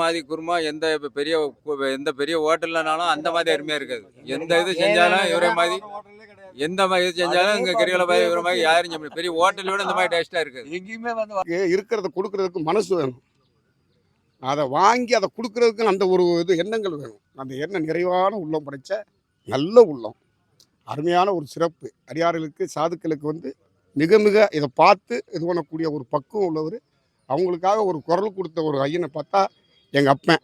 மாதிரி குருமா எந்த பெரிய எந்த பெரிய ஹோட்டல்லனாலும் அந்த மாதிரி அருமையா இருக்காது. எந்த இது செஞ்சாலும் இவரை மாதிரி எந்த மாதிரி இது செஞ்சாலும் இங்க கிரிவல மாதிரி இவரை மாதிரி யாரும் செய்ய பெரிய ஹோட்டல் விட இந்த மாதிரி டேஸ்டா இருக்காது. எங்கேயுமே வந்து இருக்கிறத கொடுக்கறதுக்கு மனசு வேணும். அதை வாங்கி அதை கொடுக்கறதுக்கு அந்த ஒரு இது எண்ணங்கள் வேணும். அந்த எண்ணம் நிறைவான உள்ளம் படைச்ச நல்ல உள்ளம். அருமையான ஒரு சிறப்பு. அடியார்களுக்கு சாதுக்களுக்கு வந்து மிக மிக இதை பார்த்து இது பண்ணக்கூடிய ஒரு பக்குவம் உள்ளவர். அவங்களுக்காக ஒரு குரல் கொடுத்த ஒரு ஐயனை பார்த்தா எங்கள் அப்பன்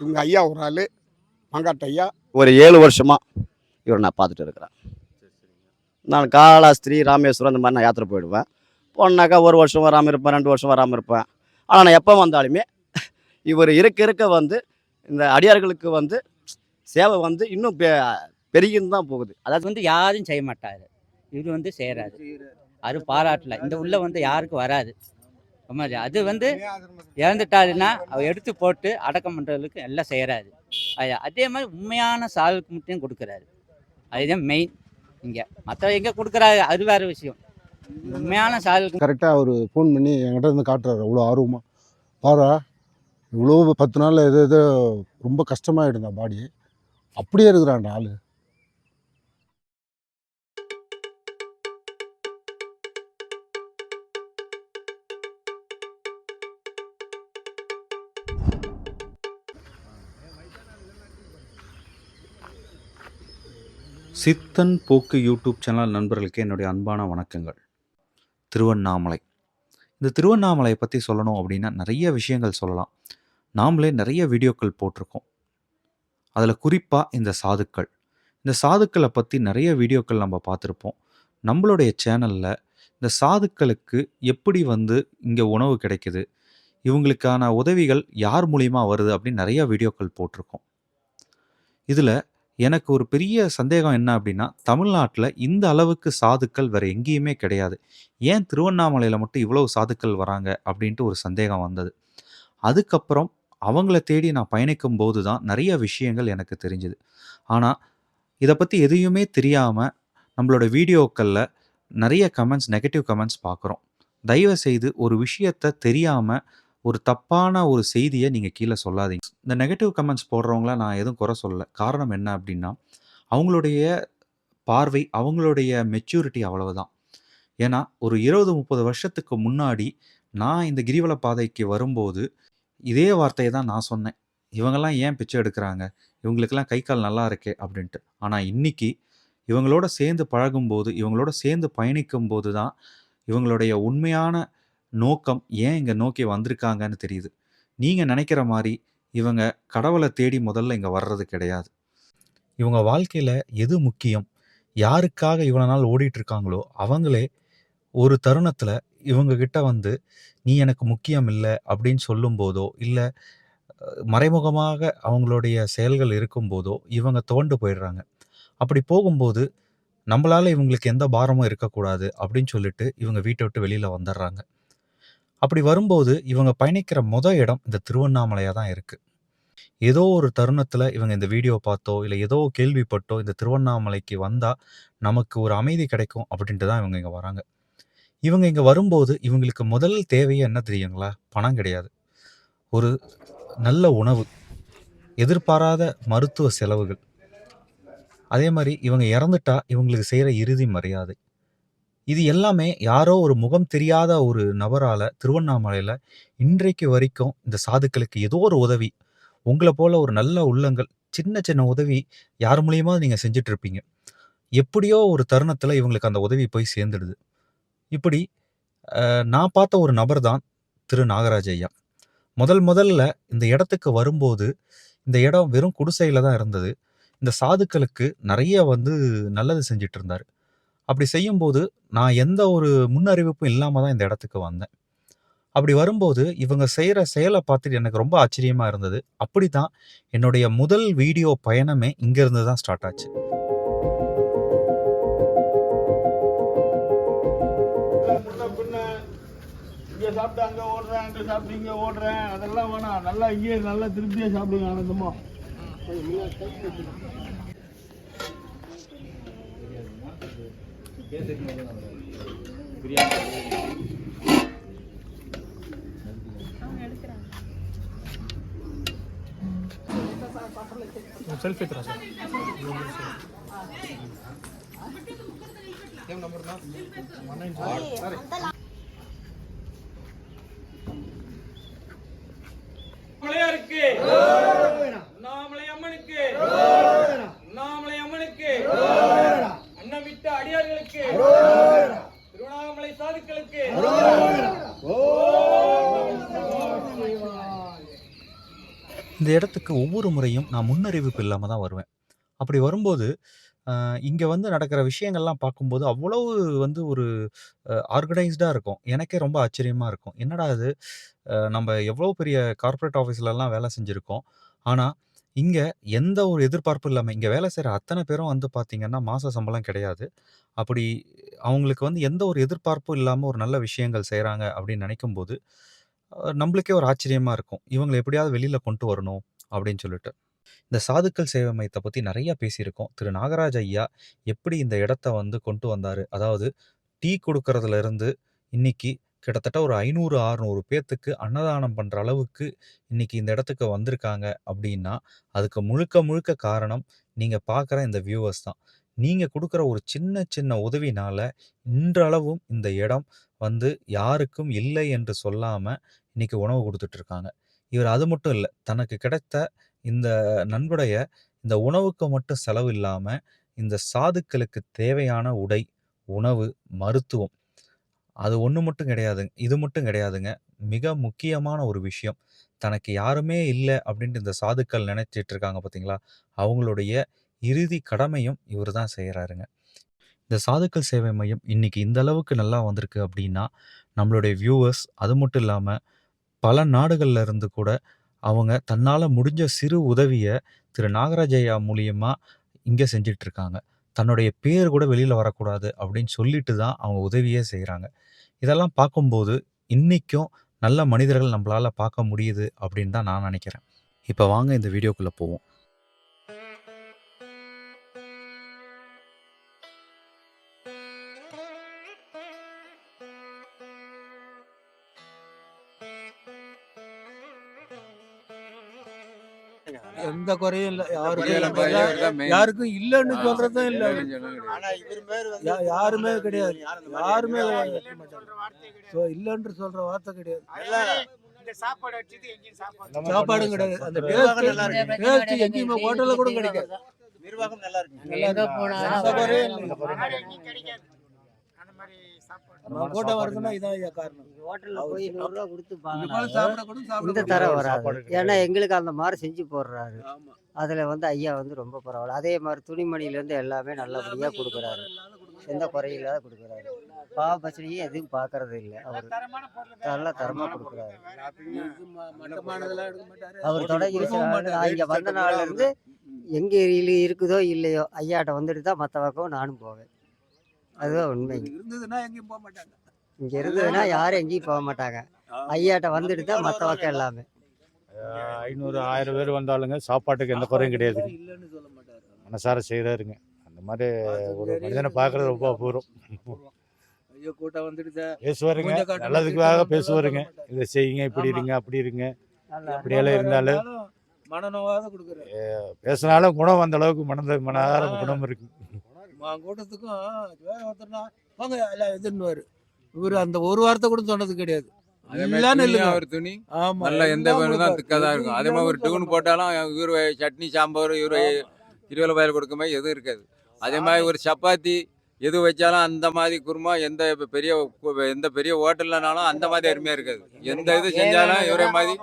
இவங்க ஐயா ஒரு ஆள் மாங்காட்டு ஐயா. ஒரு ஏழு வருஷமா இவரை நான் பார்த்துட்டு இருக்கிறேன். நான் காலாஸ்திரி ராமேஸ்வரம் இந்த மாதிரி நான் யாத்திரை போயிடுவேன். போனாக்கா ஒரு வருஷம் வராமல் இருப்பேன் ரெண்டு வருஷம் வராமல் இருப்பேன். ஆனால் நான் எப்போ வந்தாலுமே இவர் இருக்க இருக்க வந்து இந்த அடியார்களுக்கு வந்து சேவை வந்து இன்னும் பெ பெருகின்னு தான் போகுது. அதாவது வந்து யாரும் செய்ய மாட்டாரு. இவர் வந்து செய்கிறாரு அது பாராட்டல. இந்த உள்ள வந்து யாருக்கும் வராது. ஆமா, அது வந்து இறந்துட்டாருன்னா அவர் எடுத்து போட்டு அடக்கம் பண்ணுறதுக்கு எல்லாம் செய்கிறாரு அதே மாதிரி உண்மையான சாலுக்கு மட்டும் கொடுக்குறாரு. அதுதான் மெயின் இங்கே. மற்ற எங்கே கொடுக்குறாரு அது வேற விஷயம். உண்மையான சாலுக்கு கரெக்டாக அவர் ஃபோன் பண்ணி என்கிட்ட இருந்து காட்டுறாரு. அவ்வளோ ஆர்வமாக பாரா இவ்வளோ பத்து நாளில் எது எது ரொம்ப கஷ்டமாயிடுந்தா பாடி அப்படியே இருக்கிறான்டா ஆள். சித்தன் போக்கு யூடியூப் சேனல் நண்பர்களுக்கு என்னுடைய அன்பான வணக்கங்கள். திருவண்ணாமலை. இந்த திருவண்ணாமலையை பற்றி சொல்லணும் அப்படின்னா நிறைய விஷயங்கள் சொல்லலாம். நாமளே நிறைய வீடியோக்கள் போட்டிருக்கோம். அதில் குறிப்பாக இந்த சாதுக்கள். இந்த சாதுக்களை பற்றி நிறைய வீடியோக்கள் நம்ம பார்த்துருப்போம். நம்மளுடைய சேனலில் இந்த சாதுக்களுக்கு எப்படி வந்து இங்கே உணவு கிடைக்குது? இவங்களுக்கான உதவிகள் யார் மூலியமாக வருது அப்படின்னு நிறைய வீடியோக்கள் போட்டிருக்கோம். இதில் எனக்கு ஒரு பெரிய சந்தேகம் என்ன அப்படின்னா தமிழ்நாட்டில் இந்த அளவுக்கு சாதுக்கள் வேற எங்கேயுமே கிடையாது. ஏன் திருவண்ணாமலையில் மட்டும் இவ்வளவு சாதுக்கள் வராங்க அப்படின்ட்டு ஒரு சந்தேகம் வந்தது. அதுக்கப்புறம் அவங்கள தேடி நான் பயணிக்கும் போது தான் நிறைய விஷயங்கள் எனக்கு தெரிஞ்சுது. ஆனால் இதை பற்றி எதையுமே தெரியாமல் நம்மளோட வீடியோக்களில் நிறைய கமெண்ட்ஸ் நெகட்டிவ் கமெண்ட்ஸ் பார்க்குறோம் தயவு செய்து ஒரு விஷயத்த தெரியாமல் ஒரு தப்பான ஒரு செய்தியை நீங்கள் கீழே சொல்லாதீங்க. இந்த நெகட்டிவ் கமெண்ட்ஸ் போடுறவங்கள நான் எதுவும் குறை சொல்லல. காரணம் என்ன அப்படின்னா அவங்களுடைய பார்வை அவங்களுடைய மெச்சூரிட்டி அவ்வளவுதான். ஏன்னா ஒரு இருபது முப்பது வருஷத்துக்கு முன்னாடி நான் இந்த கிரிவல பாதைக்கு வரும்போது இதே வார்த்தையை தான் நான் சொன்னேன். இவங்கெல்லாம் ஏன் பிச்சை எடுக்கிறாங்க? இவங்களுக்கெல்லாம் கை கால் நல்லா இருக்கே அப்படின்ட்டு. ஆனால் இன்னைக்கு இவங்களோட சேர்ந்து பழகும்போது இவங்களோட சேர்ந்து பயணிக்கும் போது தான் இவங்களுடைய உண்மையான நோக்கம் ஏன் இங்கே நோக்கி வந்திருக்காங்கன்னு தெரியுது. நீங்கள் நினைக்கிற மாதிரி இவங்க கடவுளை தேடி முதல்ல இங்கே வர்றது கிடையாது. இவங்க வாழ்க்கையில் எது முக்கியம்? யாருக்காக இவ்வளோ நாள் ஓடிட்டுருக்காங்களோ அவங்களே ஒரு தருணத்தில் இவங்கக்கிட்ட வந்து நீ எனக்கு முக்கியம் இல்லை அப்படின்னு சொல்லும்போதோ இல்லை மறைமுகமாக அவங்களுடைய செயல்கள் இருக்கும்போதோ இவங்க தோண்டு போயிடுறாங்க. அப்படி போகும்போது நம்மளால இவங்களுக்கு எந்த பாரமும் இருக்கக்கூடாது அப்படின்னு சொல்லிட்டு இவங்க வீட்டை விட்டு வெளியில் வந்துடுறாங்க. அப்படி வரும்போது இவங்க பயணிக்கிற முத இடம் இந்த திருவண்ணாமலையாக தான் இருக்குது ஏதோ ஒரு தருணத்தில் இவங்க இந்த வீடியோ பார்த்தோ இல்லை ஏதோ கேள்விப்பட்டோ இந்த திருவண்ணாமலைக்கு வந்தால் நமக்கு ஒரு அமைதி கிடைக்கும் அப்படின்ட்டு தான் இவங்க இங்கே வராங்க. இவங்க இங்கே வரும்போது இவங்களுக்கு முதல் தேவையே என்ன தெரியுங்களா? பணம் கிடையாது. ஒரு நல்ல உணவு எதிர்பாராத மருத்துவ செலவுகள். அதே மாதிரி இவங்க இறந்துட்டா இவங்களுக்கு செய்கிற இறுதி மரியாதை. இது எல்லாமே யாரோ ஒரு முகம் தெரியாத ஒரு நபரால திருவண்ணாமலையில இன்றைக்கு வரைக்கும் இந்த சாதுக்களுக்கு ஏதோ ஒரு உதவி உங்களை போல ஒரு நல்ல உள்ளங்கள் சின்ன சின்ன உதவி யார் மூலியமா நீங்க செஞ்சுட்டு இருப்பீங்க எப்படியோ ஒரு தருணத்துல இவங்களுக்கு அந்த உதவி போய் சேர்ந்துடுது. இப்படி அஹ், நான் பார்த்த ஒரு நபர் தான் திரு. நாகராஜ் ஐயா. முதல் முதல்ல இந்த இடத்துக்கு வரும்போது இந்த இடம் வெறும் குடிசையில தான் இருந்தது. இந்த சாதுக்களுக்கு நிறைய வந்து நல்லது செஞ்சுட்டு இருந்தார் அப்படி செய்யும்போது நான் எந்த ஒரு முன்னறிவிப்பும் இல்லாமல் தான் இந்த இடத்துக்கு வந்தேன். அப்படி வரும்போது இவங்க செய்கிற செயலை பார்த்துட்டு எனக்கு ரொம்ப ஆச்சரியமாக இருந்தது. அப்படி தான் என்னுடைய முதல் வீடியோ பயணமே இங்கேருந்து தான் ஸ்டார்ட் ஆச்சு. இங்கே சாப்பிட்டு அங்கே ஓடுறேன் அங்கே சாப்பிட்டு இங்கே ஓடுறேன். அதெல்லாம் வேணாம். நல்லா இங்கேயே நல்லா திருப்தியாக சாப்பிடுங்க ஆனந்தமா. செல்ஃபி எத்தரா சார். ஏம் நம்பர் தான் 198 இந்த இடத்துக்கு ஒவ்வொரு முறையும் நான் முன்னறிவிப்பு இல்லாமல் தான் வருவேன். அப்படி வரும்போது இங்கே வந்து நடக்கிற விஷயங்கள்லாம் பார்க்கும்போது அவ்வளவு வந்து ஒரு ஆர்கனைஸ்டாக இருக்கும். எனக்கே ரொம்ப ஆச்சரியமாக இருக்கும். என்னடா இது? நம்ம எவ்வளோ பெரிய கார்ப்பரேட் ஆஃபீஸ்லலாம் வேலை செஞ்சுருக்கோம். ஆனால் இங்கே எந்த ஒரு எதிர்பார்ப்பும் இல்லாமல் இங்கே வேலை செய்கிற அத்தனை பேரும் வந்து பார்த்திங்கன்னா மாத சம்பளம் கிடையாது. அப்படி அவங்களுக்கு வந்து எந்த ஒரு எதிர்பார்ப்பும் இல்லாமல் ஒரு நல்ல விஷயங்கள் செய்கிறாங்க அப்படின்னு நினைக்கும்போது நம்மளுக்கே ஒரு ஆச்சரியமாக இருக்கும். இவங்களை எப்படியாவது வெளியில் கொண்டு வரணும் அப்படின்னு சொல்லிட்டு. இந்த சாதுக்கள் சேவை மையத்தை பற்றி நிறையா பேசியிருக்கோம். திரு. நாகராஜ் ஐயா எப்படி இந்த இடத்த வந்து கொண்டு வந்தார்? அதாவது டீ கொடுக்கறதுலேருந்து இன்னைக்கு கிட்டத்தட்ட ஒரு ஐநூறு அறுநூறு பேர்த்துக்கு அன்னதானம் பண்ணுற அளவுக்கு இன்னைக்கு இந்த இடத்துக்கு வந்திருக்காங்க அப்படின்னா அதுக்கு முழுக்க முழுக்க காரணம் நீங்கள் பார்க்குற இந்த வியூவர்ஸ் தான். நீங்கள் கொடுக்குற ஒரு சின்ன சின்ன உதவினால இன்றளவும் இந்த இடம் வந்து யாருக்கும் இல்லை என்று சொல்லாமல் இன்னைக்கு உணவு கொடுத்துட்டு இருக்காங்க இவர் அது மட்டும் இல்லை தனக்கு கிடைத்த இந்த நன்கொடைய இந்த உணவுக்கு மட்டும் செலவு இல்லாமல் இந்த சாதுக்களுக்கு தேவையான உடை உணவு மருத்துவம் அது ஒன்று மட்டும் கிடையாதுங்க இது மட்டும் கிடையாதுங்க. மிக முக்கியமான ஒரு விஷயம். தனக்கு யாருமே இல்லை அப்படின்ட்டு இந்த சாதுக்கள் நினைச்சிட்டு இருக்காங்க பார்த்தீங்களா அவங்களுடைய இறுதி கடமையும் இவர் தான் செய்கிறாருங்க இந்த சாதுக்கள் சேவை மையம் இன்னைக்கு இந்த அளவுக்கு நல்லா வந்திருக்கு அப்படின்னா நம்மளுடைய வியூவர்ஸ் அது மட்டும் இல்லாமல் பல நாடுகளில் இருந்து கூட அவங்க தன்னால் முடிஞ்ச சிறு உதவியை திரு. நாகராஜையா மூலியமாக இங்கே செஞ்சிட்டு இருக்காங்க தன்னுடைய பேர் கூட வெளியில் வரக்கூடாது அப்படின்னு சொல்லிட்டு தான் அவங்க உதவியே செய்கிறாங்க இதெல்லாம் பார்க்கும்போது இன்றைக்கும் நல்ல மனிதர்கள் நம்மளால் பார்க்க முடியுது அப்படின்னு தான் நான் நினைக்கிறேன். இப்போ வாங்க இந்த வீடியோக்குள்ளே போவோம். எந்த குறையும் இல்ல. யாருக்கும். யாருக்கும் இல்லைன்னு சொல்றதும் இல்ல. யாருமே கிடையாது. யாருமே So, இல்லைன்னு சொல்ற வார்த்தை கிடையாது. சாப்பாடும் கிடையாது. அந்த டேஸ்ட் எங்கேயுமே ஹோட்டல்ல கூட கிடைக்காது. நிர்வாகம் நல்லா இருக்கு. வருதுன்னா இதான் ஐயா காரணம் ஹோட்டல்ல போய் கொடுத்து இந்த. தரம் வராது. ஏன்னா எங்களுக்கு அந்த மாதிரி செஞ்சு போடுறாரு. ஆமா. அதுல வந்து ஐயா வந்து ரொம்ப பரவாயில்ல. அதே மாதிரி துணிமணில இருந்து எல்லாமே நல்லபடியா கொடுக்குறாரு. எந்த குறையும் இல்லாத கொடுக்குறாரு பாவபட்சணையும் எதுவும் பாக்குறது இல்லை. அவர் நல்ல தரமா கொடுக்குறாரு. அவர் தொடங்கி இங்க வந்த நாள்ல இருந்து எங்க இரு- இருக்குதோ இல்லையோ ஐயாட்ட வந்துட்டு தான் மற்ற பக்கம் நானும் போவேன். அதுதான் உண்மை. இருந்ததுன்னா எங்கேயும் போக மாட்டாங்க. இங்க இருந்ததுன்னா யாரும் எங்கேயும் போக மாட்டாங்க. ஐயாட்ட வந்துட்டு தான் மற்ற பக்கம் எல்லாமே. ஐநூறு ஆயிரம் பேர் வந்தாலுங்க சாப்பாட்டுக்கு எந்த குறையும் கிடையாது. இல்லைன்னு சொல்ல மாட்டாரு. மனசார செய்கிறாருங்க அந்த மாதிரி ஒரு மனிதனை பார்க்கறது ரொம்ப அபூர்வம். ஐயோ கூட்டம் வந்துடுதா பேசுவாருங்க. நல்லதுக்காக பேசுவாருங்க. இதை செய்யுங்க இப்படி. இருங்க அப்படி இருங்க. இப்படியெல்லாம் இருந்தாலும் மனநோவாத கொடுக்குறாரு. பேசினாலும் குணம் அந்த அளவுக்கு மனத மனதார குணம் இருக்கு. கூட்டத்துக்கும் வேற ஒருத்தர்னா வாங்க எல்லாம் எதுன்னுவாரு இவரு அந்த ஒரு வார்த்தை கூட சொன்னது கிடையாது. அவர் துணி. நல்ல எந்த தான். திக்காக இருக்கும். அதே மாதிரி ஒரு டியூன் போட்டாலும் இவர் சட்னி சாம்பார் இவர் இருபது பாயில் கொடுக்க மாதிரி எதுவும் இருக்காது. அதே மாதிரி ஒரு சப்பாத்தி எது வச்சாலும் அந்த மாதிரி குருமா எந்த பெரிய எந்த பெரிய ஹோட்டல்லனாலும் அந்த மாதிரி அருமையாக இருக்காது. எந்த இது செஞ்சாலும் இவரே மாதிரி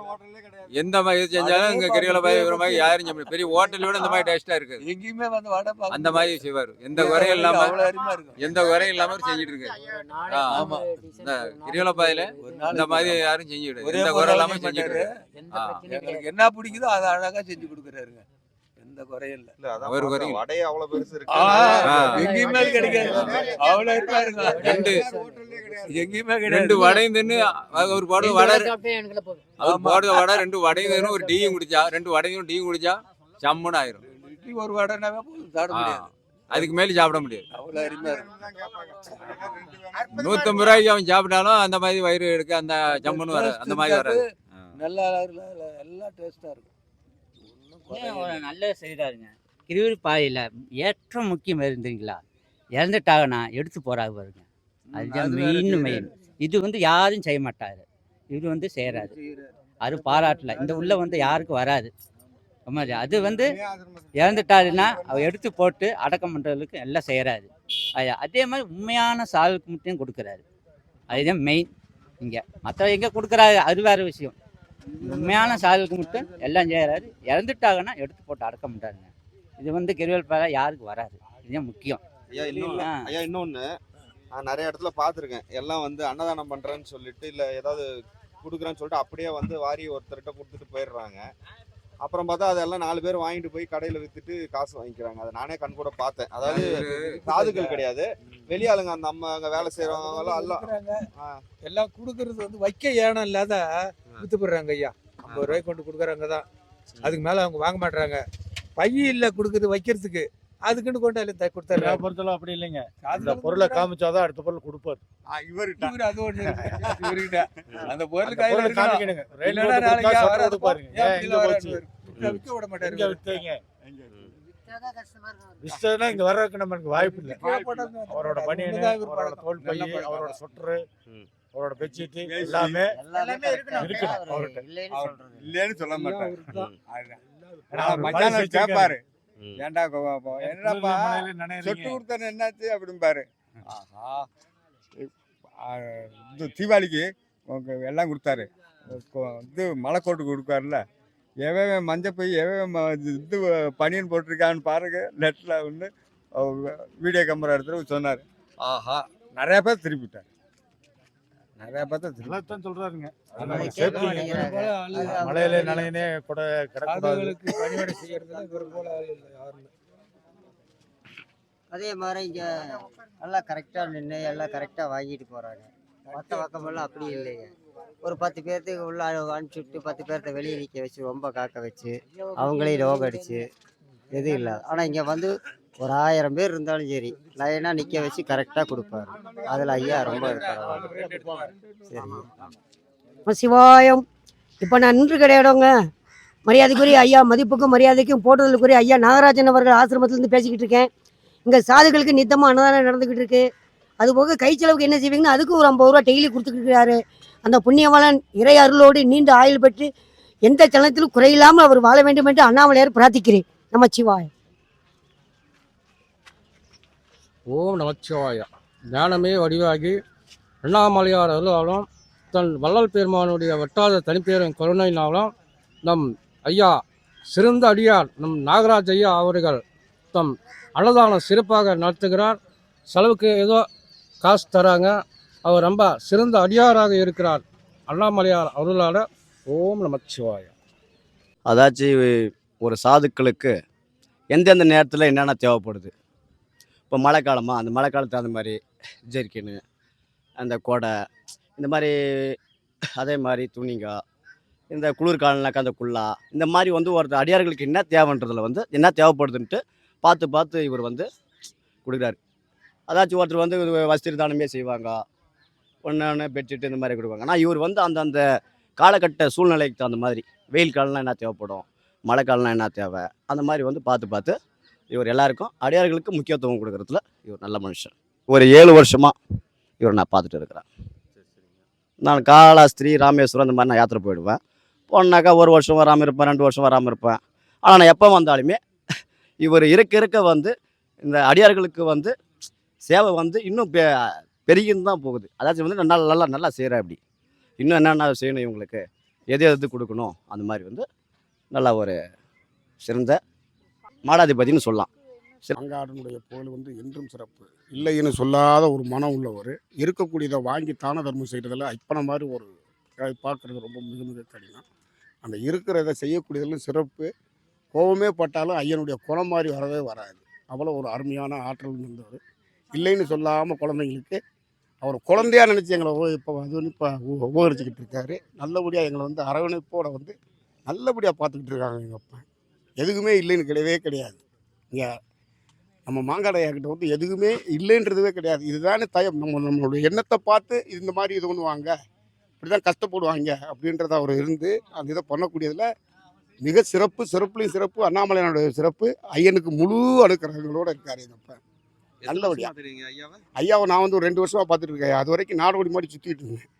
எந்த மாதிரி இது செஞ்சாலும் இங்கே கிரிவல பாய் இவர மாதிரி யாரும் செய்ய. பெரிய ஹோட்டலோட இந்த மாதிரி டேஸ்ட்டாக இருக்காது. எங்கேயுமே வந்து வடை அந்த மாதிரி செய்வார். எந்த. குறையும் இல்லாமல் அருமையா எந்த குறையும் இல்லாமல் செஞ்சுட்டு இருக்காரு. ஆ, ஆமா. இந்த கிரிவல பாயில ஒரு இந்த மாதிரி யாரும் செஞ்சு விடாது ஒரே எந்த குறை இல்லாமல் செஞ்சுட்டு. எங்களுக்கு என்ன பிடிக்குதோ அதை அழகா செஞ்சு கொடுக்குறாருங்க. எந்த குறையும் இல்ல அவர் குறையும். வடைய அவ்வளவு பெருசு இருக்கு. எங்கேயுமே கிடைக்காது. அவ்வளவு இருப்பாருங்க ரெண்டு. எங்கேயுமே ரெண்டு வடையும் தின்னு அது ஒரு போடுற வடை. அவர் ஆமா. போடுற வடை ரெண்டு வடையும் தின்னு ஒரு டீயும் குடிச்சா ரெண்டு வடையும் டீயும் குடிச்சா சம்முன்னு ஆயிரும். இட்லி ஒரு வடைனாவே போதும். சாப்பிட. முடியாது. அதுக்கு மேலே சாப்பிட முடியாது. அவ்வளவு அருமையா இருக்கும் நூத்தம்பது ரூபாய்க்கு அவன் சாப்பிட்டாலும் அந்த மாதிரி வயிறு எடுக்க அந்த சம்முன்னு வர அந்த மாதிரி வராது. நல்லா எல்லாம் டேஸ்டா இருக்கும். ஒரு நல்ல செய்கிறாருங்க கிருவி பாதையில் ஏற்றம் முக்கியம் இருந்தீங்களா இறந்துட்டாங்கன்னா எடுத்து போறாங்க பாருங்க. அதுதான் மெயின் மெயின் இது வந்து யாரும் செய்ய மாட்டாரு. இவர் வந்து செய்கிறாரு அது பாராட்டல. இந்த உள்ள வந்து யாருக்கும் வராது. அது வந்து இறந்துட்டாருன்னா அவர் எடுத்து போட்டு அடக்கம் பண்ணுறதுக்கு எல்லாம் செய்கிறாரு அதே மாதிரி உண்மையான சாவுக்கு மட்டும் கொடுக்குறாரு. அதுதான் மெயின் இங்கே மற்ற எங்கே கொடுக்குறாரு அது வேறு விஷயம். உண்மையான சாவுக்கு மட்டும் எல்லாம் செய்கிறாரு. இறந்துட்டாங்கன்னா எடுத்து போட்டு அடக்கம் பண்ணுறாருங்க இது வந்து கிருவல் பாறை யாருக்கு வராது. இதுதான் முக்கியம். ஐயா இன்னொன்று. ஐயா இன்னொன்று நான் நிறைய இடத்துல பார்த்துருக்கேன். எல்லாம் வந்து அன்னதானம் பண்ணுறேன்னு சொல்லிட்டு இல்லை ஏதாவது கொடுக்குறேன்னு சொல்லிட்டு அப்படியே வந்து வாரி ஒருத்தர்கிட்ட கொடுத்துட்டு போயிடுறாங்க. அப்புறம் பார்த்தா அதெல்லாம் நாலு பேர் வாங்கிட்டு போய் கடையில் வித்துட்டு காசு வாங்கிக்கிறாங்க. அதை நானே கண் கூட பார்த்தேன். அதாவது சாதுக்கள் கிடையாது. வெளியாளுங்க அந்த அம்மா அங்கே வேலை செய்கிறவங்க எல்லாம். எல்லாம். கொடுக்கறது வந்து வைக்க ஏனம் இல்லாத வித்து போடுறாங்க ஐயா. ஐம்பது ரூபாய்க்கு கொண்டு கொடுக்குறாங்க தான். அதுக்கு மேல அவங்க வாங்க மாட்டாங்க பை இல்ல கொடுக்குறது வைக்கிறதுக்கு. அதுக்குன்னு கொண்டு அதில் கொடுத்தாரு வியாபாரத்தில் அப்படி இல்லைங்க. இந்த பொருளை காமிச்சாதான் அடுத்த பொருள் கொடுப்பாரு. இவரு அது ஒண்ணு இருக்கு. இவர்கிட்ட. அந்த பொருள் அந்த. காமிக்கணுங்க. கோட் நாளைக்கு விக்க- விக்க விட மாட்டாரு வித்ததுனா இங்க வர்றதுக்கு நமக்கு வாய்ப்பு இல்லை. அவரோட பனியனு அவரோட தோல் பை அவரோட சொட்டரு. அவரோட பெட்ஷீட் எல்லாமே எல்லாமே இருக்கணும். அவர்கிட்ட. இல்லைன்னு சொல்ல மாட்டார். ம். ஏன்னா அவர் மச்சான் பழசு கேட்பாரு. ஏன்டா என்னப்பா சொட்டு. கொடுத்தன என்னாச்சு அப்படிம்பாரு. இது தீபாவளிக்கு எல்லாம் கொடுத்தாரு. கொ- இது மலைக்கோட்டு கொடுக்காருல்ல எவன் மஞ்சள் போய் எவன் இது இது பனியன் போட்டிருக்கான்னு பாருங்க. நெட்டில் வந்து வீடியோ கேமரா எடுத்துட்டு சொன்னார். ஆஹா நிறைய பேர் திருப்பிட்டார் நிறைய பேர் தான் திருப்பி எல்லாத்தான் சொல்றாருங்க. மழையில நனையனே கூட யாரும் அதே மாதிரி இங்க எல்லாம் கரெக்டா நின்று எல்லாம் கரெக்டா வாங்கிட்டு போறாங்க. மற்ற பக்கமெல்லாம் அப்படி இல்லைங்க. ஒரு பத்து பேர்த்துக்கு உள்ள அனுப்பிச்சு விட்டு பத்து பேர்த்த வெளியே நிற்க வச்சு ரொம்ப காக்க வச்சு அவங்களையும் ரோகம் அடிச்சு எதுவும் இல்லை. ஆனால் இங்கே வந்து ஒரு ஆயிரம் பேர் இருந்தாலும் சரி லைனாக நிற்க வச்சு கரெக்டாக கொடுப்பாரு. அதில் ஐயா ரொம்ப சரி. சிவாயம். இப்போ நான் நின்று கிடையாடுங்க மரியாதைக்குரிய ஐயா மதிப்புக்கும் மரியாதைக்கும் போட்டுதலுக்குரிய ஐயா நாகராஜன் அவர்கள் ஆசிரமத்திலேருந்து பேசிக்கிட்டு இருக்கேன். இங்கே சாதுகளுக்கு நித்தமாக அன்னதானம் நடந்துக்கிட்டு இருக்கு. அதுபோக கை செலவுக்கு என்ன செய்வீங்கன்னா அதுக்கு ஒரு ஐம்பது ரூபா டெய்லி கொடுத்துக்கிட்டு இருக்கிறாரு அந்த புண்ணியவாளன் இறை அருளோடு நீண்ட ஆயுள் பெற்று எந்த சலனத்திலும் குறையில்லாமல் அவர் வாழ வேண்டும் என்று அண்ணாமலையார் பிரார்த்திக்கிறேன். நம்ம சிவாயம் ஓம் நமச்சிவாய. ஞானமே வடிவாகி அண்ணாமலையார் அருளாலும் தன் வள்ளல் பெருமானுடைய வட்டாத தனிப்பேரின் கருணையினாலும் நம் ஐயா சிறந்த அடியார் நம் நாகராஜ் ஐயா அவர்கள் தம் அன்னதானம் சிறப்பாக நடத்துகிறார். செலவுக்கு ஏதோ காசு தராங்க. அவர் ரொம்ப சிறந்த அடியாராக இருக்கிறார். அண்ணாமலையார் அவர்களால் ஓம் நமச்சிவாய அதாச்சும் ஒரு சாதுக்களுக்கு எந்தெந்த நேரத்தில் என்னென்ன தேவைப்படுது? இப்போ மழை காலமாக அந்த மழை காலத்துக்கு அந்த மாதிரி ஜெர்கின்னு அந்த கொடை இந்த மாதிரி அதே மாதிரி துணிங்க இந்த குளிர்காலம்னாக்கா அந்த குல்லா இந்த மாதிரி வந்து ஒரு அடியார்களுக்கு என்ன தேவைன்றதில் வந்து என்ன தேவைப்படுதுன்ட்டு பார்த்து பார்த்து இவர் வந்து கொடுக்குறாரு. அதாச்சும் ஒருத்தர் வந்து வஸ்திர தானமே செய்வாங்க ஒன்று பெட்ஷீட் இந்த மாதிரி கொடுப்பாங்க. ஆனால் இவர் வந்து அந்தந்த காலகட்ட சூழ்நிலைக்கு தகுந்த மாதிரி வெயில் காலம்னா என்ன தேவைப்படும்? மழை காலம்னா என்ன தேவை? அந்த மாதிரி வந்து பார்த்து பார்த்து இவர் எல்லாருக்கும் அடியார்களுக்கு முக்கியத்துவம் கொடுக்கறதுல இவர் நல்ல மனுஷன். ஒரு ஏழு வருஷமாக இவர் நான் பார்த்துட்டு இருக்கிறேன். நான் காலாஸ்திரி ராமேஸ்வரம் இந்த மாதிரி நான் யாத்திரை போயிடுவேன். போனாக்கா ஒரு வருஷம் வராமல் இருப்பேன் ரெண்டு வருஷம் வராமல் இருப்பேன். ஆனால் நான் எப்போ வந்தாலுமே இவர் இருக்க இருக்க வந்து இந்த அடியார்களுக்கு வந்து சேவை வந்து இன்னும் பெருகின்னு தான் போகுது. அதாச்சும் வந்து நல்லா நல்லா நல்லா செய்கிறேன் அப்படி இன்னும் என்னென்ன செய்யணும் இவங்களுக்கு? எது எது கொடுக்கணும்? அந்த மாதிரி வந்து நல்லா ஒரு சிறந்த மாடாதிபதினு சொல்லலாம். சிறங்காடனுடைய புகழ் வந்து என்றும் சிறப்பு. இல்லைன்னு சொல்லாத ஒரு மனம் உள்ளவர் இருக்கக்கூடியதை வாங்கி தான தர்மம் செய்கிறதுல இப்பன மாதிரி ஒரு பார்க்குறது ரொம்ப மிக மிக கடினம். அந்த இருக்கிறத செய்யக்கூடியதிலும் சிறப்பு. கோபமே பட்டாலும் ஐயனுடைய குணம் மாதிரி வரவே வராது. அவ்வளோ ஒரு அருமையான ஆற்றல் இருந்தவர் இல்லைன்னு சொல்லாமல் குழந்தைங்களுக்கு அவர் குழந்தையா நினச்சி எங்களை இப்போ அது இப்போ உபகரிச்சுக்கிட்டு இருக்காரு. நல்லபடியாக எங்களை வந்து அரவணைப்போடு வந்து நல்லபடியாக பார்த்துக்கிட்டு இருக்காங்க எங்கள் அப்பா. எதுக்குமே இல்லைன்னு கிடையவே கிடையாது. இங்கே நம்ம மாங்காடையாக்கிட்ட வந்து எதுவுமே இல்லைன்றதுவே கிடையாது. இதுதானே தயம். நம்ம நம்மளுடைய எண்ணத்தை பார்த்து இந்த மாதிரி இது பண்ணுவாங்க இப்படி தான் கஷ்டப்படுவாங்க அப்படின்றத அவர் இருந்து அந்த இதை பண்ணக்கூடியதில் மிக சிறப்பு சிறப்புலையும் சிறப்பு அண்ணாமலையனுடைய சிறப்பு ஐயனுக்கு முழு அனுக்கிரகங்களோட இருக்கார் எங்கள் அப்பா. நல்லபடியா. ஐயாவை? நான் வந்து ஒரு ரெண்டு வருஷமா பார்த்துட்டு இருக்கேன். அது வரைக்கும் நாடோடி மாதிரி சுற்றிட்டு இருந்தேன்.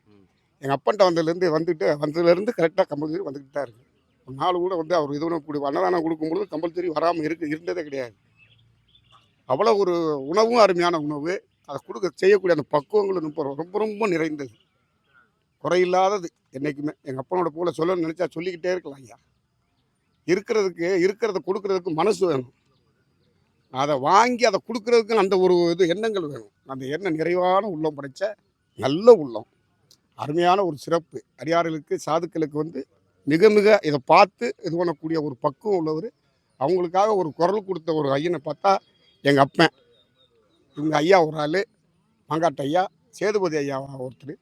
எங்கள் அப்பன்ட்ட வந்ததுலேருந்து வந்துட்டு வந்ததுலேருந்து கரெக்டாக கம்பல்சரி வந்துக்கிட்டு தான் இருக்கு. ஒரு நாள் கூட வந்து அவர் இது பண்ண கூடிய அன்னதானம் கொடுக்கும்பொழுது கம்பல்சரி வராமல் இருக்கு இருந்ததே கிடையாது. அவ்வளோ ஒரு உணவும் அருமையான உணவு. அதை கொடுக்க செய்யக்கூடிய அந்த பக்குவங்களும் ரொம்ப ரொம்ப ரொம்ப நிறைந்தது. குறையில்லாதது என்றைக்குமே எங்கள் அப்பனோட போல சொல்லணும்னு நினச்சா சொல்லிக்கிட்டே இருக்கலாம் ஐயா. இருக்கிறதுக்கு இருக்கிறத கொடுக்கறதுக்கு மனசு வேணும். அதை வாங்கி அதை கொடுக்குறதுக்கு அந்த ஒரு இது எண்ணங்கள் வேணும். அந்த எண்ணம் நிறைவான உள்ளம் படைச்ச நல்ல உள்ளம். அருமையான ஒரு சிறப்பு. அடியார்களுக்கு சாதுக்களுக்கு வந்து மிக மிக இதை பார்த்து இது பண்ணக்கூடிய ஒரு பக்குவம் உள்ளவர். அவங்களுக்காக ஒரு குரல் கொடுத்த ஒரு ஐயனை பார்த்தா எங்கள் அப்பன் இவங்க ஐயா ஒரு ஆள் மாங்காட்டு ஐயா சேதுபதி ஐயா ஒருத்தர்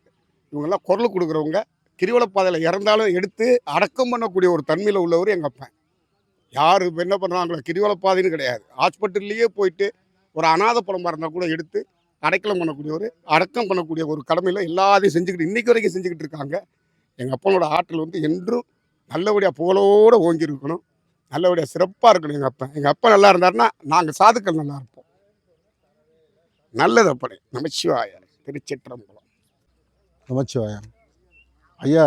இவங்கெல்லாம் குரல் கொடுக்குறவங்க கிரிவலப்பாதையில் இறந்தாலும் எடுத்து அடக்கம் பண்ணக்கூடிய ஒரு தன்மையில் உள்ளவர் எங்கள் அப்பன். யார் இப்போ என்ன பண்ணுறாங்களோ கிரிவலப்பாதைன்னு கிடையாது. ஹாஸ்பிட்டல்லையே போயிட்டு ஒரு அநாத பழமாக இருந்தால் கூட எடுத்து அடைக்கலம் பண்ணக்கூடியவர் அடக்கம் பண்ணக்கூடிய ஒரு கடமையில் எல்லாத்தையும் செஞ்சுக்கிட்டு இன்றைக்கி வரைக்கும் செஞ்சுக்கிட்டு இருக்காங்க. எங்கள் அப்பனோட ஆற்றல் வந்து என்றும் நல்லபடியாக புகழோடு ஓங்கி இருக்கணும். நல்லபடியாக சிறப்பாக இருக்கணும் எங்கள் அப்பா எங்கள் அப்பா நல்லா இருந்தாருன்னா நாங்கள் சாதுக்கள் நல்லா இருப்போம். நல்லது அப்படி நமச்சிவாய திருச்சிற்றம்பலம். நமச்சிவாயம். ஐயா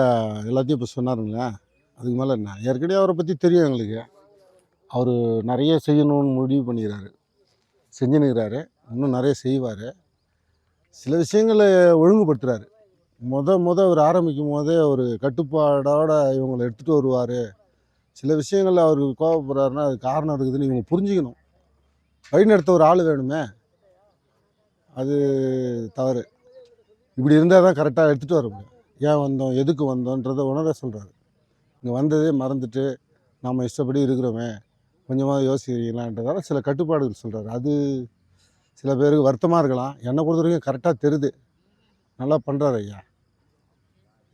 எல்லாத்தையும் இப்போ சொன்னாருங்களே அதுக்கு மேலே என்ன? ஏற்கனவே அவரை பற்றி தெரியும் எங்களுக்கு. அவர் நிறைய செய்யணும்னு முடிவு பண்ணிக்கிறாரு. செஞ்சுனுக்கிறாரு. இன்னும் நிறைய செய்வார். சில விஷயங்களை ஒழுங்குபடுத்துகிறாரு முத முத அவர் ஆரம்பிக்கும் போதே ஒரு கட்டுப்பாடோட இவங்களை எடுத்துகிட்டு வருவார். சில விஷயங்களில் அவர் கோவப்படுறாருன்னா அது காரணம் இருக்குதுன்னு இவங்க புரிஞ்சுக்கணும். வழிநடத்த ஒரு ஆள் வேணுமே. அது தவறு. இப்படி இருந்தால் தான் கரெக்டாக எடுத்துகிட்டு வர முடியும். ஏன் வந்தோம்? எதுக்கு வந்தோன்றதை உணர சொல்கிறாரு இங்கே வந்ததே மறந்துட்டு நம்ம இஷ்டப்படி இருக்கிறோமே. கொஞ்சமாக யோசிக்கிறீங்களான்றதால சில கட்டுப்பாடுகள் சொல்கிறாரு அது சில பேருக்கு வருத்தமாக இருக்கலாம். என்னை பொறுத்த வரைக்கும் கரெக்டாக தெரியுது. நல்லா பண்ணுறாரு ஐயா.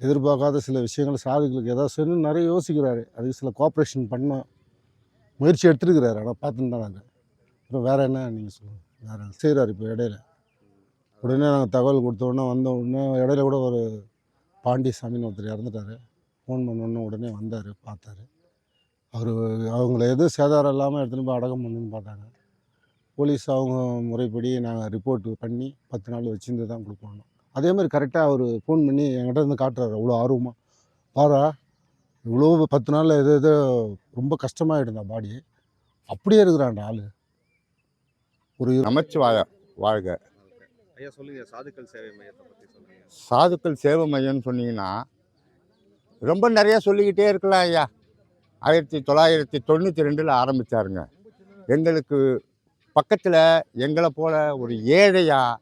எதிர்பார்க்காத சில விஷயங்கள் சாதிகளுக்கு ஏதாவது சொல்லணும் நிறைய யோசிக்கிறாரு. அதுக்கு சில கோஆப்ரேஷன் பண்ண முயற்சி எடுத்துருக்கிறாரு. ஆனால் பார்த்துன்னு தான் நாங்கள் அப்புறம் வேறு என்ன நீங்கள் சொல்லுங்கள் வேறு செய்கிறார் இப்போ இடையில? உடனே நாங்கள் தகவல் கொடுத்த உடனே வந்த உடனே இடையில கூட ஒரு பாண்டியசாமின்னு ஒருத்தர் இறந்துட்டார். ஃபோன் பண்ண உடனே உடனே வந்தார் பார்த்தாரு. அவர் அவங்கள எதுவும் சேதாரம் இல்லாமல் எடுத்துன்னு போய் அடக்கம் பண்ணணும்னு பார்த்தாங்க. போலீஸ் அவங்க முறைப்படி நாங்கள் ரிப்போர்ட் பண்ணி பத்து நாள் வச்சிருந்து தான் கொடுக்கணும். அதே மாதிரி கரெக்டாக அவர் ஃபோன் பண்ணி என்கிட்ட இருந்து காட்டுறாரு. அவ்வளோ ஆர்வமாக பாரா இவ்வளோ பத்து நாளில் எது எதோ ரொம்ப கஷ்டமாயிடுந்தா பாடி அப்படியே இருக்கிறான்டா ஆள். ஒரு நமச்சிவாய வாழ்க. ஐயா சொல்லுங்க. சாதுக்கள் சேவை மையத்தை பத்தி சொல்லுங்க. சாதுக்கள் சேவை மையம்னு சொன்னீங்கன்னா ரொம்ப நிறையா சொல்லிக்கிட்டே இருக்கலாம் ஐயா. ஆயிரத்தி தொள்ளாயிரத்தி தொண்ணூற்றி ரெண்டில் ஆரம்பித்தாருங்க எங்களுக்கு பக்கத்தில் எங்களை போல ஒரு ஏழையாக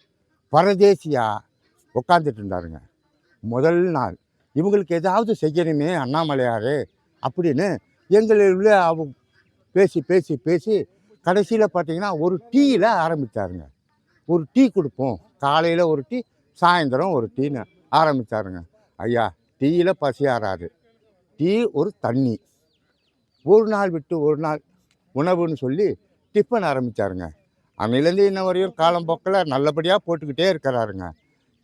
பரதேசியாக உட்காந்துட்டு இருந்தாருங்க முதல் நாள். இவங்களுக்கு ஏதாவது செய்யணுமே அண்ணாமலையார் அப்படின்னு எங்களுள்ள அவ பேசி பேசி பேசி கடைசியில் பார்த்தீங்கன்னா ஒரு டீயில் ஆரம்பித்தாருங்க ஒரு டீ கொடுப்போம். காலையில் ஒரு டீ சாயந்தரம் ஒரு டீன்னு ஆரம்பித்தாருங்க ஐயா டீயில் பசியாராது டீ ஒரு தண்ணி. ஒரு நாள் விட்டு ஒரு நாள் உணவுன்னு சொல்லி டிஃபன் ஆரம்பித்தாருங்க அன்னிலேருந்து இன்ன வரையும் காலம் போக்கில் நல்லபடியாக போட்டுக்கிட்டே இருக்கிறாருங்க.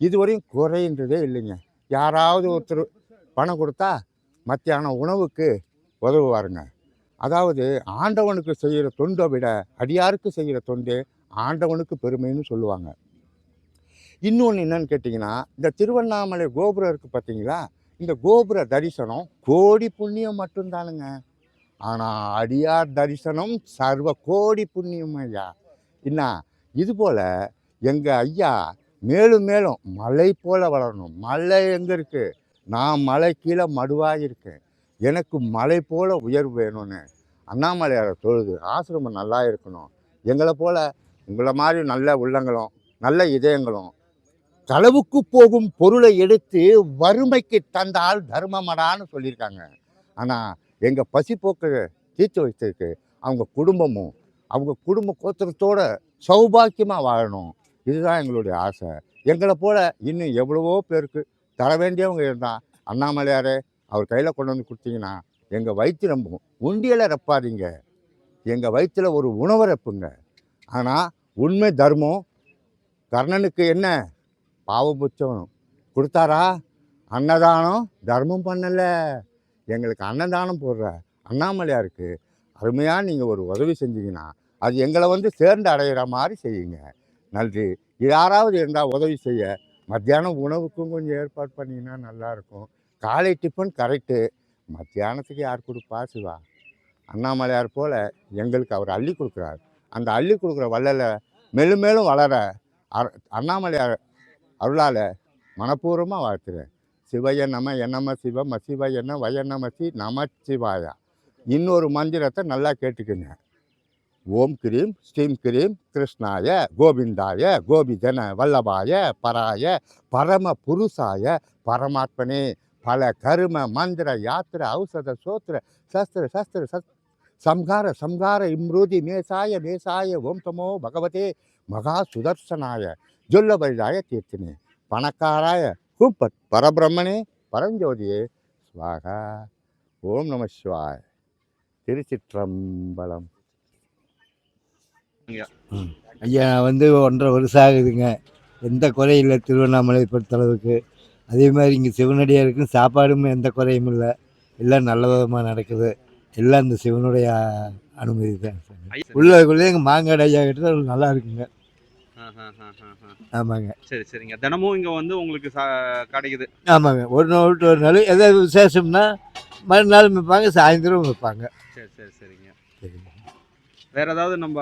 இதுவரையும் குறைன்றதே இல்லைங்க. யாராவது ஒருத்தர் பணம் கொடுத்தா மத்தியானம் உணவுக்கு உதவுவாருங்க. அதாவது ஆண்டவனுக்கு செய்கிற தொண்டை விட அடியாருக்கு செய்கிற தொண்டு ஆண்டவனுக்கு பெருமைன்னு சொல்லுவாங்க. இன்னொன்று என்னன்னு கேட்டிங்கன்னா இந்த திருவண்ணாமலை கோபுரம் இருக்குது பார்த்தீங்களா இந்த கோபுர தரிசனம் கோடி புண்ணியம் மட்டும்தானுங்க. ஆனால் அடியார் தரிசனம் சர்வ கோடி புண்ணியம் ஐயா. என்ன இது போல் எங்கள் ஐயா மேலும் மேலும் மலை போல் வளரணும். மலை எங்கே இருக்குது நான் மலை கீழே மடுவாக இருக்கேன். எனக்கு மலை போல் உயர்வு வேணும்னு அண்ணாமலையாரை தொழுது ஆசிரமம் நல்லா இருக்கணும். எங்களை போல் உங்களை மாதிரி நல்ல உள்ளங்களும் நல்ல இதயங்களும் களவுக்கு போகும் பொருளை எடுத்து வறுமைக்கு தந்தால் தர்மமடான்னு சொல்லியிருக்காங்க. ஆனால் எங்கள் பசிப்போக்கை தீர்த்து வைத்திருக்கு. அவங்க குடும்பமும் அவங்க குடும்ப கோத்திரத்தோட சௌபாக்கியமாக வாழணும். இதுதான் எங்களுடைய ஆசை. எங்களை போல் இன்னும் எவ்வளவோ பேருக்கு தர வேண்டியவங்க இருந்தால் அண்ணாமலையாரே அவர் கையில் கொண்டு வந்து கொடுத்தீங்கன்னா எங்கள் வயிற்று நம்பும் உண்டியலை ரப்பாதீங்க. எங்கள் வயிற்றில் ஒரு உணவை ரப்புங்க. ஆனால் உண்மை தர்மம் கர்ணனுக்கு என்ன? பாவபுச்சம் கொடுத்தாரா? அன்னதானம் தர்மம் பண்ணலை. எங்களுக்கு அன்னதானம் போடுற அண்ணாமலையாருக்கு அருமையாக நீங்கள் ஒரு உதவி செஞ்சீங்கன்னா அது எங்களை வந்து சேர்ந்து அடையிற மாதிரி செய்யுங்க. நன்றி. யாராவது இருந்தால் உதவி செய்ய. மத்தியானம் உணவுக்கும் கொஞ்சம் ஏற்பாடு பண்ணிங்கன்னா நல்லாயிருக்கும். காலை டிஃபன் கரெக்டு மத்தியானத்துக்கு யார் கொடுப்பா சிவா? அண்ணாமலையார் போல் எங்களுக்கு அவர் அள்ளி கொடுக்குறாரு. அந்த அள்ளி கொடுக்குற வள்ளலை மேலும் மேலும் வளர அண்ணாமலையார் அருளால் மனப்பூர்வமாக வாழ்த்துறேன். சிவய நம என்னம சிவ சிவ என்ன வய நமசி நம இன்னொரு மந்திரத்தை நல்லா கேட்டுக்கங்க. ஓம் கிரீம் ஸ்ரீம் கிரீம் கிருஷ்ணாய கோவிந்தாய கோபிஜன வல்லபாய பராய பரம புருஷாய பரமாத்மனே பல கரும மந்திர யாத்திர ஔஷத சோத்திர சஸ்திர சஸ்திர சத் சம்ஹார சம்ஹார இம்ருதி மேசாய மேசாய ஓம் தமோ பகவதே மகா சுதர்சனாய ஜொல்லபரிதாய தீர்த்தினே பணக்காராய ஹூப்பட் பரபிரம்மனே பரஞ்சோதியே ஸ்வாகா ஓம் நம சிவாய். திருச்சிற்றம்பலம். ஐயா நான் வந்து ஒன்றரை வருஷம் ஆகுதுங்க. எந்த குறையும் இல்லை திருவண்ணாமலை பொறுத்தளவுக்கு. அதே மாதிரி இங்கே சிவனடியாருக்கும் சாப்பாடும் எந்த குறையும் இல்லை. எல்லாம் நல்ல விதமாக நடக்குது. எல்லாம் இந்த சிவனுடைய அனுமதி தான். உள்ளதுக்குள்ளே எங்கள் மாங்காடு ஐயா கிட்ட நல்லா இருக்குங்க. ஆமாங்க. சரி சரிங்க. தினமும் இங்க வந்து உங்களுக்கு கிடைக்குது. ஆமாங்க. ஒரு நாள் விட்டு ஒரு நாள். ஏதாவது விசேஷம்னா மறுநாள் வைப்பாங்க சாயந்தரம் வைப்பாங்க. சரி சரி சரிங்க. சரிங்க. வேற ஏதாவது நம்ம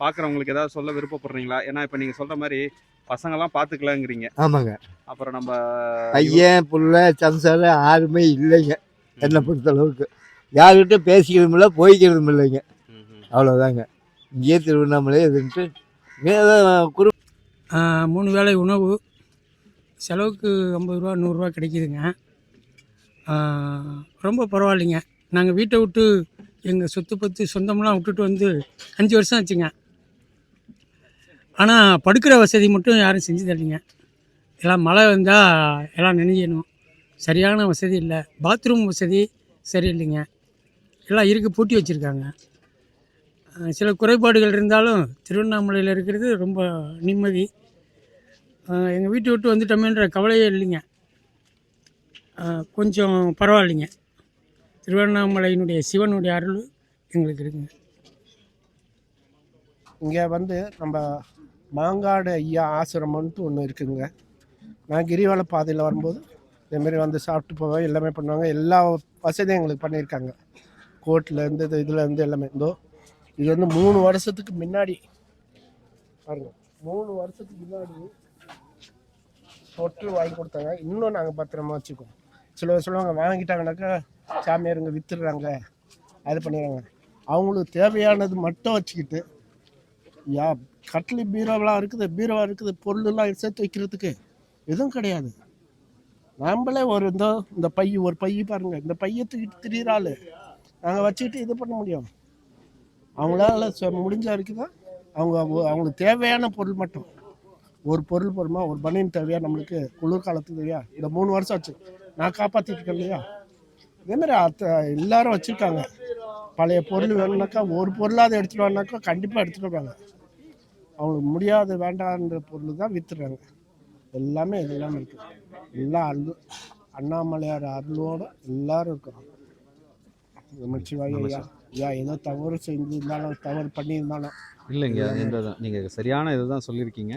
பார்க்குறவங்களுக்கு ஏதாவது சொல்ல விருப்பப்படுறீங்களா? ஏன்னா இப்போ நீங்கள் சொல்ற மாதிரி பசங்கெல்லாம் பார்த்துக்கலாங்கிறீங்க ஆமாங்க. அப்புறம் நம்ம பையன் புள்ள சம்சாரம் யாருமே இல்லைங்க. என்னை பொறுத்தளவுக்கு. யார்கிட்ட பேசிக்கிறதும் இல்லை போய்க்கிறதும் இல்லைங்க. அவ்வளோதாங்க இங்கேயே திருவண்ணாமலை இதுன்ட்டு குரு மூணு வேளை உணவு. செலவுக்கு ஐம்பது ரூபா நூறுரூவா கிடைக்கிதுங்க. ரொம்ப பரவாயில்லைங்க. நாங்கள் வீட்டை விட்டு எங்கள் சொத்து பத்து சொந்தம்லாம் விட்டுட்டு வந்து அஞ்சு வருஷம் ஆச்சுங்க. ஆனால் படுக்கிற வசதி மட்டும் யாரும் செஞ்சு தரலைங்க. எல்லாம் மழை வந்தால் எல்லாம் நினைக்கணும் சரியான வசதி இல்லை. பாத்ரூம் வசதி சரியில்லைங்க. எல்லாம் இருக்கு பூட்டி வச்சுருக்காங்க. சில குறைபாடுகள் இருந்தாலும் திருவண்ணாமலையில் இருக்கிறது ரொம்ப நிம்மதி. எங்கள் வீட்டை விட்டு வந்துட்டோமேன்ற கவலையே இல்லைங்க. கொஞ்சம் பரவாயில்லைங்க. திருவண்ணாமலையினுடைய சிவனுடைய அருள் எங்களுக்கு இருக்குங்க. இங்கே வந்து நம்ம மாங்காடு ஐயா ஆசிரமம்ன்ட்டு ஒன்று இருக்குங்க. நான் கிரிவல பாதையில் வரும்போது இதேமாரி வந்து சாப்பிட்டு போவேன் எல்லாமே பண்ணுவாங்க. எல்லா வசதியும் எங்களுக்கு பண்ணியிருக்காங்க. கோர்ட்லேருந்து இது இதுலேருந்து எல்லாமே. இருந்தோ இது வந்து மூணு வருஷத்துக்கு முன்னாடி. பாருங்க மூணு வருஷத்துக்கு முன்னாடி தொற்று வாங்கி கொடுத்தாங்க. இன்னும் நாங்கள் பத்திரமா வச்சுக்கோம் சில பேர் சொல்லுவாங்க வாங்கிட்டாங்கனாக்கா சாமியாருங்க வித்துடுறாங்க. அது பண்ணிடுறாங்க. அவங்களுக்கு தேவையானது மட்டும் வச்சுக்கிட்டு யா கட்லி பீரோவெலாம் இருக்குது பீரோவா இருக்குது பொருளெல்லாம் சேர்த்து வைக்கிறதுக்கு எதுவும் கிடையாது. நாம்பளே ஒரு இந்த இந்த பைய ஒரு பைய பாருங்கள் இந்த பையை தூக்கிட்டு திரியிற நாங்கள் வச்சுக்கிட்டு இது பண்ண முடியும். அவங்களால முடிஞ்ச வரைக்கும் தான் அவங்க அவங்களுக்கு தேவையான பொருள் மட்டும். ஒரு பொருள் பொருமா ஒரு பனியன் தேவையா நம்மளுக்கு குளிர்காலத்துக்கு தேவையா? இந்த மூணு வருஷம் ஆச்சு. நான் காப்பாற்றிட்டு இருக்கேன் இல்லையா? இதேமாரி அத்த எல்லாரும் வச்சுருக்காங்க. பழைய பொருள் வேணும்னாக்கா ஒரு பொருளாவது எடுத்துகிட்டு வரனாக்கா கண்டிப்பாக எடுத்துகிட்டு வருவாங்க. அவங்களுக்கு முடியாத வேண்டான்ற பொருள் தான் விற்றுறாங்க எல்லாமே இது எல்லாமே இருக்குது எல்லாம் அருள் அண்ணாமலையார் அருளோட எல்லாரும் இருக்கிறோம். நமச்சிவாய ஐயா ஐயா. ஏதோ தவறு செஞ்சிருந்தாலும் தவறு பண்ணியிருந்தாலும் இல்லைங்க இந்த நீங்கள் சரியான இதுதான் சொல்லியிருக்கீங்க.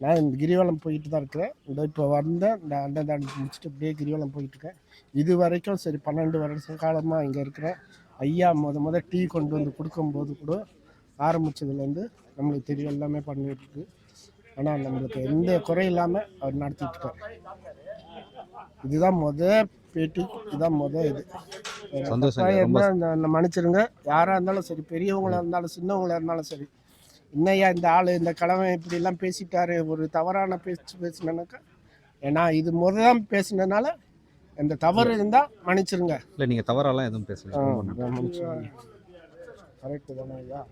நான் இந்த கிரிவலம் போயிட்டு தான் இருக்கிறேன். இந்த இப்போ வந்தேன் இந்த அண்டதாண்டி முடிச்சுட்டு அப்படியே கிரிவலம் போயிட்டு இருக்கேன் இது வரைக்கும் சரி பன்னெண்டு வருஷம் காலமாக இங்கே இருக்கிறேன். ஐயா முத முத டீ கொண்டு வந்து கொடுக்கும்போது கூட ஆரம்பிச்சதுலேருந்து நம்மளுக்கு தெரியும் எல்லாமே பண்ணிட்டு இருக்கு ஆனால் நம்மளுக்கு எந்த குறை இல்லாமல் அவர் நடத்திட்டு இருக்கார் இதுதான் முத பேட்டி இதுதான் முத இது. இந்த மன்னிச்சிருங்க யாராக இருந்தாலும் சரி பெரியவங்களா இருந்தாலும் சின்னவங்களா இருந்தாலும் சரி. இன்னையா இந்த ஆள் இந்த கிழமை இப்படிலாம் பேசிட்டாரு. ஒரு தவறான பேச்சு பேசினாக்கா ஏன்னா இது முத தான் பேசினதுனால இந்த தவறு இருந்தால் மன்னிச்சிருங்க. இல்லை நீங்கள் தவறாலாம் எதுவும் பேசல. ரொம்ப நன்றி. கரெக்டு தானே ஐயா.